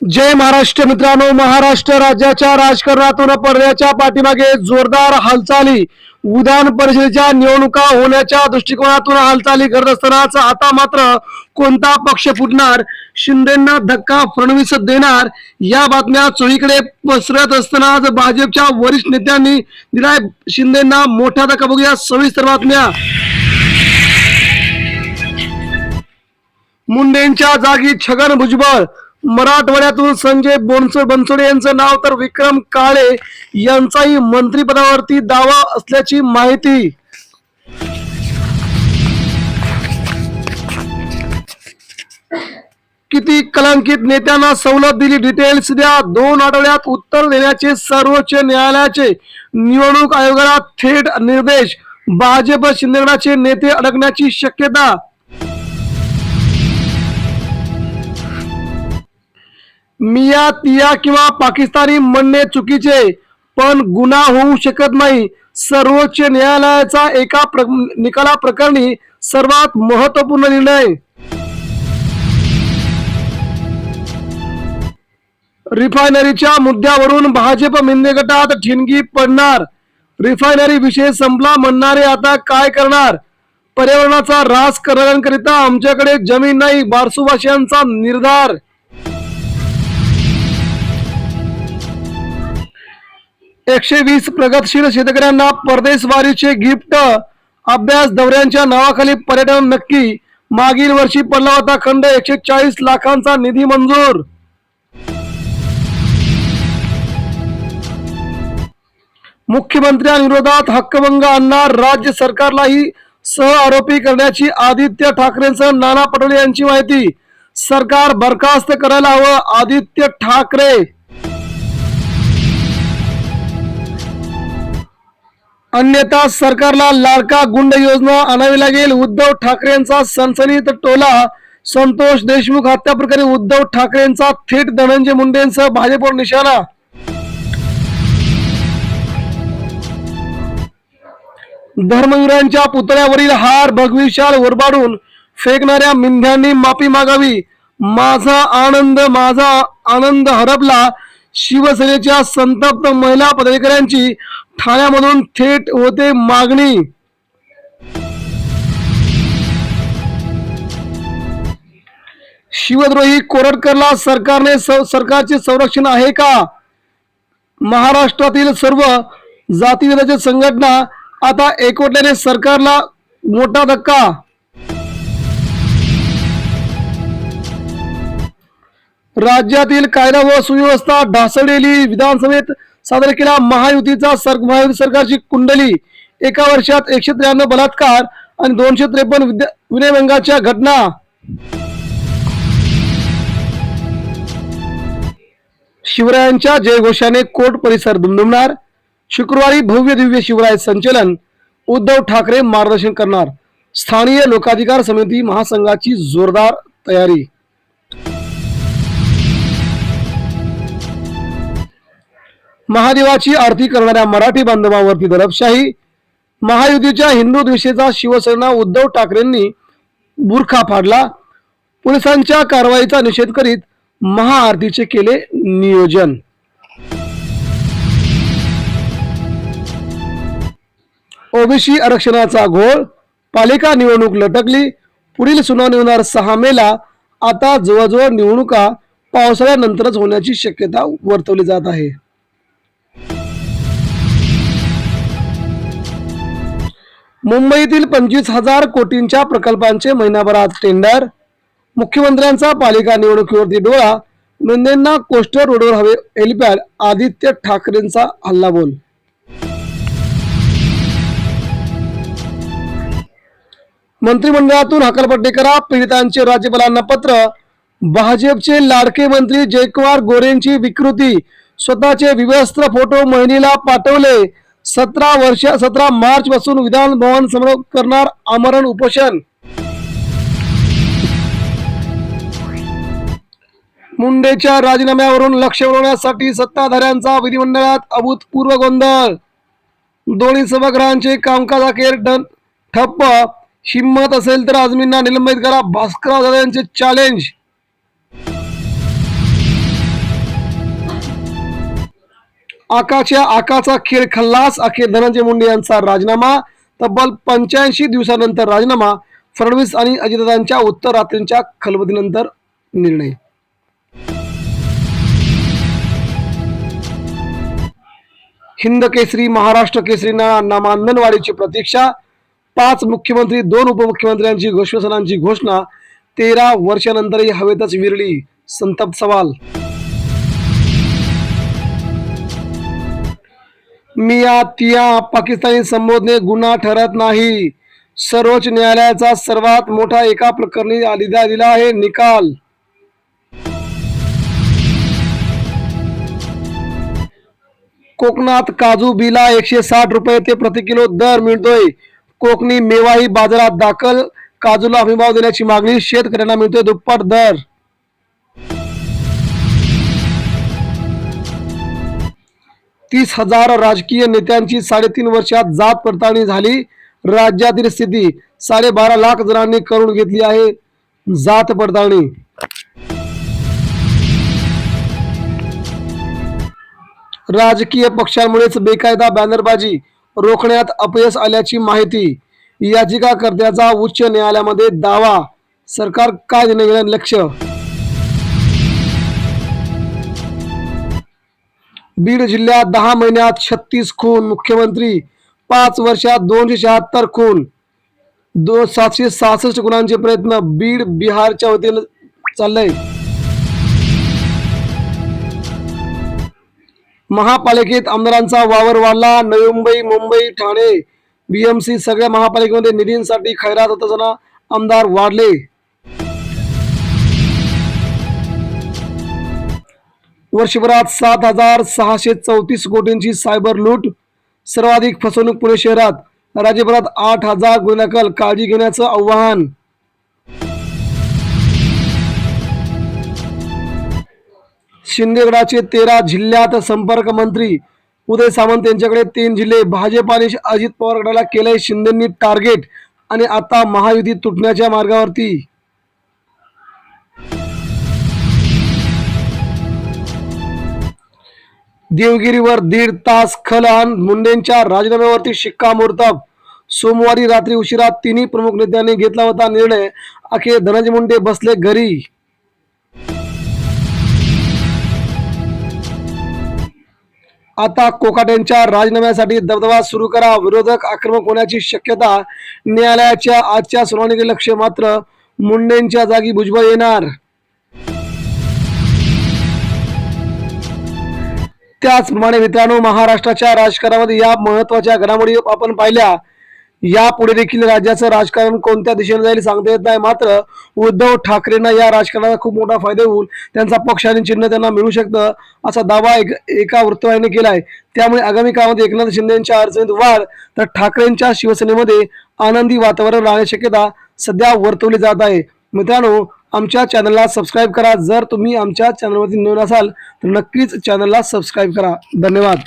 जय महाराष्ट्र मित्रांनो महाराष्ट्र राज्याच्या राजकारणातून पडद्याच्या पाठीमागे जोरदार हालचाली. विधान परिषदेच्या निवडणुका होण्याच्या दृष्टिकोनातून हालचाली करत असतानाच आता मात्र कोणता पक्ष फुटणार शिंदेना धक्का फडणवीस देणार या बातम्या चोहीकडे पसरत असतानाच भाजपच्या वरिष्ठ नेत्यांनी दिलाय शिंदेना मोठा धक्का. बघूया सविस्तर बातम्या. मुंडेंच्या जागी छगन भुजबळ मराठवाड्यातून संजय बोनसोड बनसोडे यांचं नाव तर विक्रम काळे यांचाही मंत्रिपदावरती दावा असल्याची माहिती. किती कलंकित नेत्यांना सवलत दिली डिटेल्स द्या. दोन आठवड्यात उत्तर देण्याचे सर्वोच्च न्यायालयाचे निवडणूक आयोगाला थेट निर्देश. भाजप शिंदेगडाचे नेते अडकण्याची शक्यता मिया तिया किंवा पाकिस्तानी म्हणणे चुकीचे पण गुन्हा होऊ शकत नाही. सर्वोच्च न्यायालयाचा एका प्र निकाला प्रकरणी सर्वात महत्त्वपूर्ण निर्णय. रिफायनरीच्या मुद्द्यावरून भाजप मिंदे गटात ठिणगी पडणार. रिफायनरी विषय संपला म्हणणारे आता काय करणार? पर्यावरणाचा रास करण्याकरिता आमच्याकडे जमीन नाही बारसुभाषियांचा निर्धार. एकशे वीस प्रगतशील शेतकऱ्यांना परदेशवारीचे गिफ्ट. अभ्यास दौऱ्यांच्या नावाखाली पर्यटन नक्की. मागील वर्षी पडला होता खंड एकशे चाळीस लाखांचा निधी मंजूर. मुख्यमंत्र्यांविरोधात हक्कभंग आणणार राज्य सरकारलाही सह आरोपी करण्याची आदित्य ठाकरेंसह नाना पटोले यांची माहिती. सरकार बरखास्त करायला हवं आदित्य ठाकरे. अन्यथा सरकारला लाडका गुंड योजना आणावी लागेल. उद्धव ठाकरेंचा सनसनीत टोला. संतोष देशमुख हत्या प्रकरणी उद्धव ठाकरेंचा थेट धनंजय मुंडेंसह भाजपवर निशाणा. धर्मवीरांच्या पुतळ्यावरील हार भगविशाल ओरबाडून फेकणाऱ्या मिंध्यांनी माफी मागावी. माझा आनंद माझा आनंद हरपला. शिवसेनेच्या संतप्त महिला पदाधिकाऱ्यांची ठाण्यामधून थेट होते मागणी. शिवद्रोही कोरटकरला सरकारने सरकारचे संरक्षण आहे का? महाराष्ट्रातील सर्व जातीभेदाच्या संघटना आता एकवटल्याने सरकारला मोठा धक्का. राज्यातील कायदा व सुव्यवस्था ढासळलेली विधानसभेत सादर केला महायुतीचा सर महायुती सरकारची कुंडली. एका वर्षात एकशे त्र्याण्णव बलात्कार आणि दोनशे त्रेपन्न विद्या विनयभंगाच्या घटना. शिवरायांच्या जयघोषाने कोर्ट परिसर दुमदुमणार. शुक्रवारी भव्य दिव्य शिवराय संचलन. उद्धव ठाकरे मार्गदर्शन करणार. स्थानीय लोकाधिकार समिती महासंघाची जोरदार तयारी. महादेवाची आरती करणाऱ्या मराठी बांधवांवरती दडपशाही महायुतीच्या हिंदू द्वेषेचा शिवसेना उद्धव ठाकरेंनी बुरखा फाडला. पोलिसांच्या कारवाईचा निषेध करीत महाआरतीचे केले नियोजन. ओबीसी आरक्षणाचा घोळ पालिका निवडणूक लटकली पुढील सुनावणी होणार सहा मेला आता जवळजवळ निवडणुका पावसाळ्यानंतरच होण्याची शक्यता वर्तवली जात आहे. मुंबईतील पंचवीस हजार कोटींच्या प्रकल्पांचे महिनाभरात टेंडर. मुख्यमंत्र्यांचा पालिका निवडणुकीवरती डोळा. नंदेंना कोस्टर रोडवर हवे हेलिपॅड आदित्य ठाकरेंचा हल्लाबोल मंत्रिमंडळातून हकालपट्टी करा पीडितांचे राज्यपालांना पत्र. भाजपचे लाडके मंत्री जयकुमार गोरेंची विकृती. स्वतःचे विवस्त्र फोटो महिलेला पाठवले. सतरा वर्ष सतरा मार्च पासून विधान भवन समोर करणार आमरण उपोषण. मुंडेच्या राजीनाम्यावरून लक्ष वळवण्यासाठी सत्ताधाऱ्यांचा विधिमंडळात अभूतपूर्व गोंधळ. दोन्ही सभागृहांचे कामकाज अखेर डन ठप्प. हिंमत असेल तर आजमींना निलंबित करा. भास्करराव यांचे चॅलेंज आकाच्या आकाचा खेळ खल्लास. अखेर धनंजय मुंडे यांचा राजीनामा. तब्बल पंच्याऐंशी दिवसानंतर राजीनामा. फडणवीस आणि अजितदादांच्या उत्तर रात्रींच्या खलबदीनंतर निर्णय. हिंद केसरी महाराष्ट्र केसरींना नामांदनवाडीची प्रतीक्षा. पाच मुख्यमंत्री दोन उपमुख्यमंत्र्यांची घोषणांची घोषणा. तेरा वर्षानंतरही हवेतच विरली संतप्त सवाल. मिया तिया पाकिस्तानी संबोधने गुन्हा ठरत नाही. सर्वोच्च न्यायालयाचा सर्वात मोठा एका प्रकरणी आलिदा दिला आहे निकाल. कोकणात काजू बिला एकशे साठ रुपये ते प्रति किलो दर मिळतोय. कोकणी मेवाही बाजारात दाखल. काजूला हमीभाव देण्याची मागणी शेतकऱ्यांना मिळतोय दुप्पट दर. तीस हजार राजकीय नेत्यांची साडेतीन वर्षात जात पडताळणी झाली. राज्यातील स्थिती साडेबारा लाख जणांनी करून घेतली आहे. जात पडताळणी. राजकीय पक्षांमुळेच बेकायदा बॅनरबाजी रोखण्यात अपयश आल्याची माहिती. याचिकाकर्त्याचा उच्च न्यायालयामध्ये दावा. सरकार काय देणे लक्ष बीड जिल्ह्यात दहा महिन्यात छत्तीस खून मुख्यमंत्री पाच वर्षात दोनशे शहात्तर खून. दो सातशे सहासष्ट गुणांचे प्रयत्न बीड बिहारच्या वतीनं चाललंय. महापालिकेत आमदारांचा वावर वाढला. नवी मुंबई मुंबई ठाणे बीएमसी सगळ्या महापालिकेमध्ये निधींसाठी खैरात होत असताना आमदार वाढले. वर्षभरात सात हजार सहाशे चौतीस कोटींची सायबर लूट सर्वाधिक फसवणूक पुणे शहरात राज्यभरात आठ हजार गुन्हेकल काळजी घेण्याचं आव्हान. शिंदेगडाचे तेरा जिल्ह्यात संपर्क मंत्री उदय सामंत यांच्याकडे तीन जिल्हे भाजप आणि अजित पवार गटाला केलंय शिंदेंनी टार्गेट आणि आता महायुती तुटण्याच्या मार्गावरती. देवगिरीवर दीड तास खलहन मुंडेंच्या राजीनाम्यावरती शिक्कामोर्तब. सोमवारी रात्री उशिरा तिन्ही प्रमुख नेत्यांनी घेतला होता निर्णय. अखेर धनंजय मुंडे बसले घरी. आता कोकाटेंच्या राजीनाम्यासाठी दबदबा सुरू करा. विरोधक आक्रमक होण्याची शक्यता न्यायालयाच्या आजच्या सुनावणीकडे लक्ष मात्र मुंडेंच्या जागी भुजबळ येणार. त्याचप्रमाणे मित्रांनो महाराष्ट्राच्या राजकारणामध्ये या महत्त्वाच्या घडामोडी आपण पाहिल्या. यापुढे देखील राज्याचं राजकारण कोणत्या दिशेने जाईल सांगता येत नाही. मात्र उद्धव ठाकरेंना या राजकारणाचा खूप मोठा फायदा होऊन त्यांचा पक्ष आणि चिन्ह त्यांना मिळू शकतं असा दावा एक एका वृत्तवाहिनीने आहे त्यामुळे आगामी काळामध्ये एकनाथ शिंदे यांच्या अडचणीत वाढ तर ठाकरेंच्या शिवसेनेमध्ये आनंदी वातावरण राहण्याची शक्यता सध्या वर्तवली जात आहे. मित्रांनो आमच्या चॅनलला सबस्क्राईब करा. जर तुम्ही आमच्या चॅनलवरती नवीन असाल तर नक्कीच चॅनलला सबस्क्राईब करा. धन्यवाद.